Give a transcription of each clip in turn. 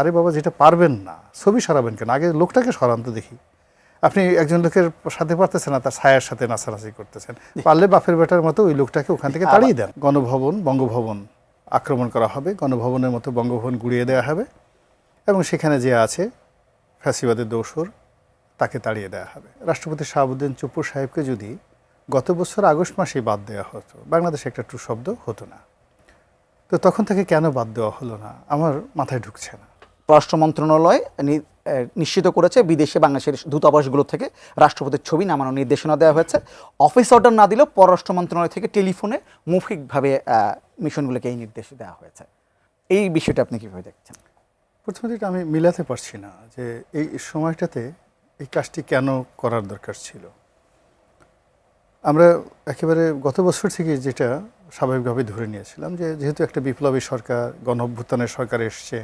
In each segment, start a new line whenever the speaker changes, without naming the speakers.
আরে বাবা যেটা পারবেন না ছবি সরাবেন কেন? আগে লোকটাকে সরান তো দেখি। আপনি একজন লোকের সাথে পারতেছেন না তার ছায়ার সাথে নাচানাচি করতেছেন। পারলে বাপের বেটার মতো ওই লোকটাকে ওখান থেকে তাড়িয়ে দেন। গণভবন বঙ্গভবন আক্রমণ করা হবে গণভবনের মতো বঙ্গভবন গুড়িয়ে দেওয়া হবে এবং সেখানে যে আছে ফ্যাসিবাদের দোসর তাকে তাড়িয়ে দেওয়া হবে। রাষ্ট্রপতি শাহাবুদ্দিন চুপুর সাহেবকে যদি গত বছর আগস্ট মাসেই বাদ দেওয়া হতো বাংলাদেশে একটা টু শব্দ হতো না। তো তখন থেকে কেন বাদ দেওয়া হলো না? আমার মাথায় ঢুকছে না।
পররাষ্ট্র মন্ত্রণালয় নিশ্চিত করেছে বিদেশে বাংলাদেশের দূতাবাসগুলো থেকে রাষ্ট্রপতির ছবি নামানোর নির্দেশনা দেওয়া হয়েছে। অফিস অর্ডার না দিলেও পররাষ্ট্র মন্ত্রণালয় থেকে টেলিফোনে মৌখিকভাবে মিশনগুলোকে এই নির্দেশ দেওয়া হয়েছে। এই বিষয়টা আপনি কীভাবে দেখছেন?
প্রথমত এটা আমি মিলাতে পারছি না যে এই সময়টাতে এই কাজটি কেন করার দরকার ছিল। আমরা একেবারে গত বছর থেকে যেটা স্বাভাবিকভাবে ধরে নিয়েছিলাম যে যেহেতু একটা বিপ্লবী সরকার গণ অভ্যুত্থানের সরকার এসছে,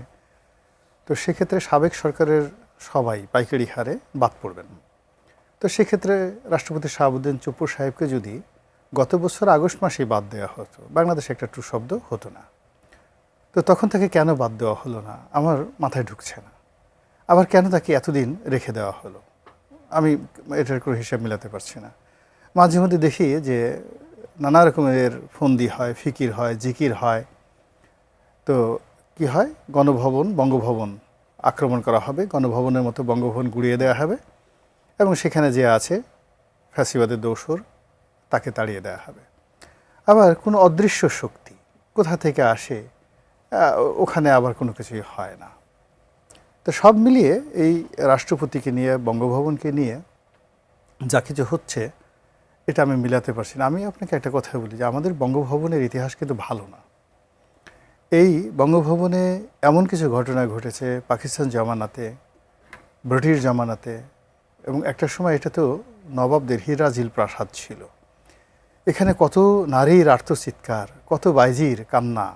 তো সেক্ষেত্রে সাবেক সরকারের সবাই পাইকারি হারে বাদ পড়বেন। তো সেক্ষেত্রে রাষ্ট্রপতি শাহাবুদ্দিন চুপুর সাহেবকে যদি গত বছর আগস্ট মাসেই বাদ দেওয়া হতো, বাংলাদেশে একটা টু শব্দ হতো না। তো তখন থেকে কেন বাদ দেওয়া হলো না? আমার মাথায় ঢুকছে না। আবার কেন তাকে এতদিন রেখে দেওয়া হলো? আমি এটার কোনো হিসাব মিলাতে পারছি না। মাঝে মধ্যে দেখি যে নানা রকমের ফন্দি হয়, ফিকির হয়, জিকির হয়। তো কি হয়? গণভবন, বঙ্গভবন আক্রমণ করা হবে। গণভবনের মতো বঙ্গভবন গুড়িয়ে দেওয়া হবে এবং সেখানে যে আছে ফ্যাসিবাদের দোসর, তাকে তাড়িয়ে দেওয়া হবে। আবার কোনো অদৃশ্য শক্তি কোথা থেকে আসে ওখানে আবার কোনো কিছুই হয় না। তো সব মিলিয়ে এই রাষ্ট্রপতিকে নিয়ে, বঙ্গভবনকে নিয়ে যা কিছু হচ্ছে এটা আমি মিলাতে পারছি না। আমি আপনাকে একটা কথা বলি যে আমাদের বঙ্গভবনের ইতিহাস কিন্তু ভালো না। এই বঙ্গভবনে এমন কিছু ঘটনা ঘটেছে পাকিস্তান জামানাতে, ব্রিটিশ জামানাতে এবং একটা সময় এটা তো নবাবদের হিরাজিল প্রাসাদ ছিল। এখানে কত নারীর আর্তচিৎকার কত বাইজির কান্না,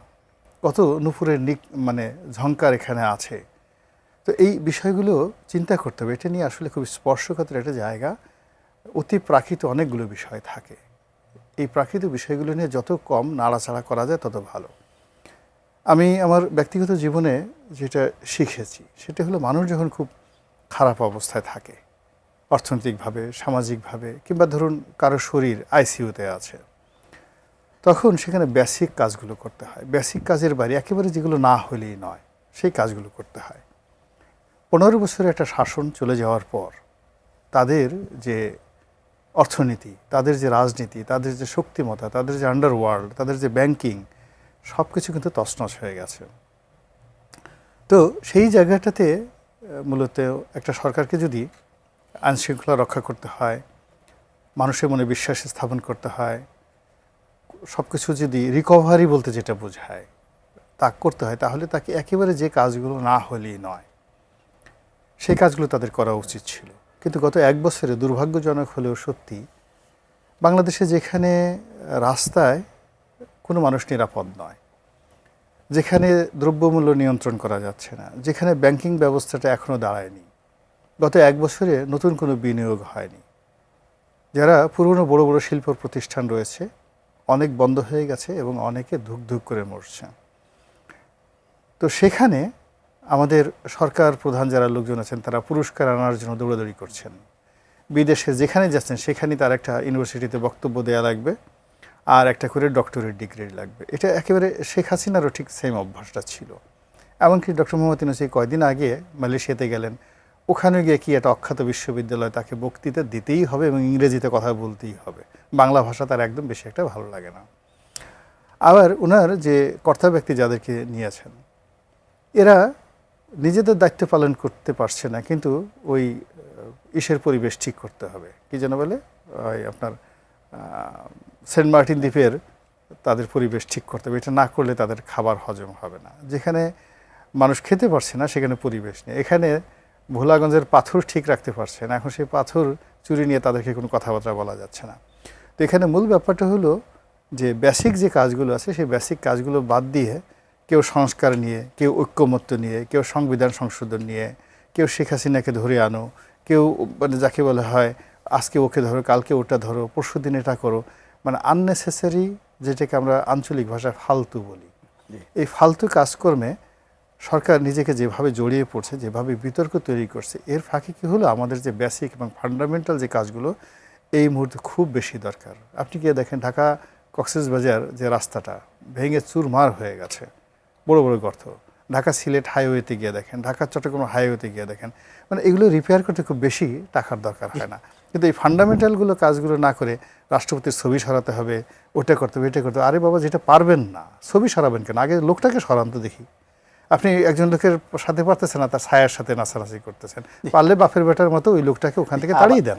কত নুপুরের নিক মানে ঝঙ্কার এখানে আছে। তো এই বিষয়গুলো চিন্তা করতে হবে। এটা নিয়ে আসলে খুব স্পর্শকাতর একটা জায়গা। অতি প্রাকৃত অনেকগুলো বিষয় থাকে। এই প্রাকৃত বিষয়গুলো নিয়ে যত কম নাড়াচাড়া করা যায়, তত ভালো। আমি আমার ব্যক্তিগত জীবনে যেটা শিখেছি, সেটা হলো মানুষ যখন খুব খারাপ অবস্থায় থাকে, অর্থনৈতিকভাবে, সামাজিকভাবে, কিংবা ধরুন কারও শরীর আইসিইউতে আছে, তখন সেখানে বেসিক কাজগুলো করতে হয়। বেসিক কাজের বাইরে একেবারে যেগুলো না হলেই নয়, সেই কাজগুলো করতে হয়। পনেরো বছরের একটা শাসন চলে যাওয়ার পর তাদের যে অর্থনীতি, তাদের যে রাজনীতি, তাদের যে শক্তিমতা তাদের যে আন্ডারওয়ার্ল্ড তাদের যে ব্যাংকিং সব কিছু কিন্তু তছনছ হয়ে গেছে। তো সেই জায়গাটাতে মূলত একটা সরকারকে যদি আইনশৃঙ্খলা রক্ষা করতে হয়, মানুষের মনে বিশ্বাস স্থাপন করতে হয় সব কিছু যদি রিকভারি বলতে যেটা বোঝায়, তা করতে হয়, তাহলে তাকে একেবারে যে কাজগুলো না হলেই নয়, সেই কাজগুলো তাদের করা উচিত ছিল। কিন্তু গত এক বছরে দুর্ভাগ্যজনক হলেও সত্যি, বাংলাদেশে যেখানে রাস্তায় কোনো মানুষ নিরাপদ নয়, যেখানে দ্রব্যমূল্য নিয়ন্ত্রণ করা যাচ্ছে না, যেখানে ব্যাংকিং ব্যবস্থাটা এখনও দাঁড়ায়নি, গত এক বছরে নতুন কোনো বিনিয়োগ হয়নি। যারা পুরনো বড় বড় শিল্প প্রতিষ্ঠান রয়েছে, অনেক বন্ধ হয়ে গেছে এবং অনেকে ধুক ধুক করে মরছে। তো সেখানে আমাদের সরকার প্রধান যারা লোকজন আছেন, তারা পুরস্কার আনার জন্য দৌড়াদৌড়ি করছেন। বিদেশে যেখানে যাচ্ছেন সেখানে তার একটা ইউনিভার্সিটিতে বক্তব্য দেওয়া লাগবে আর একটা করে ডক্টরেট ডিগ্রি লাগবে। এটা একেবারে শেখ হাসিনারও ঠিক সেম অভ্যাসটা ছিল। এমনকি ডক্টর মোহাম্মদ ইউনুস এই কয়দিন আগে মালয়েশিয়াতে গেলেন। ওখানে গিয়ে কি একটা অখ্যাত বিশ্ববিদ্যালয় তাকে বক্তৃতা দিতেই হবে এবং ইংরেজিতে কথা বলতেই হবে? বাংলা ভাষা তার একদম বেশি একটা ভালো লাগে না। আবার ওনার যে কর্তা ব্যক্তি যাদেরকে নিয়েছেন এরা নিজেদের দায়িত্ব পালন করতে পারছে না, কিন্তু ওই ইসের পরিবেশ ঠিক করতে হবে। কি যেন বলে? ওই আপনার সেন্ট মার্টিন দ্বীপের তাদের পরিবেশ ঠিক করতে হবে। এটা না করলে তাদের খাবার হজম হবে না। যেখানে মানুষ খেতে পারছে না, সেখানে পরিবেশ নেই। এখানে ভোলাগঞ্জের পাথর ঠিক রাখতে পারছে না। এখন সেই পাথর চুরি নিয়ে তাদেরকে কোনো কথাবার্তা বলা যাচ্ছে না। তো এখানে মূল ব্যাপারটা হলো যে বেসিক যে কাজগুলো আছে, সেই বেসিক কাজগুলো বাদ দিয়ে কেউ সংস্কার নিয়ে কেউ ঐক্যমত্য নিয়ে কেউ সংবিধান সংশোধন নিয়ে কেউ শেখ হাসিনাকে ধরে আনো কেউ মানে যাকে বলা হয় আজকে ওকে ধরো কালকে ওটা ধরো পরশু দিন এটা করো মানে আননেসেসারি যেটাকে আমরা আঞ্চলিক ভাষায় ফালতু বলি। এই ফালতু কাজকর্মে সরকার নিজেকে যেভাবে জড়িয়ে পড়ছে যেভাবে বিতর্ক তৈরি করছে এর ফাঁকে কি হলো? আমাদের যে বেসিক এবং ফান্ডামেন্টাল যে কাজগুলো এই মুহূর্তে খুব বেশি দরকার। আপনি গিয়ে দেখেন ঢাকা কক্সবাজার যে রাস্তাটা ভেঙে চুরমার হয়ে গেছে। বড় বড় গর্ত। ঢাকা সিলেট হাইওয়েতে গিয়ে দেখেন ঢাকা চট্টগ্রাম হাইওয়েতে গিয়ে দেখেন। মানে এগুলো রিপেয়ার করতে খুব বেশি টাকার দরকার হয় না। কিন্তু এই ফান্ডামেন্টালগুলো কাজগুলো না করে রাষ্ট্রপতির ছবি সরাতে হবে ওটা করতে হবে এটা করতে হবে। আরে বাবা যেটা পারবেন না ছবি সরাবেন কেন? আগে লোকটাকে সরান তো দেখি। আপনি একজন লোকের সাথে পারতেছেন না তার ছায়ার সাথে নাচানাচি করতেছেন। পারলে বাপের বেটার মতো ওই লোকটাকে ওখান থেকে তাড়িয়ে দেন।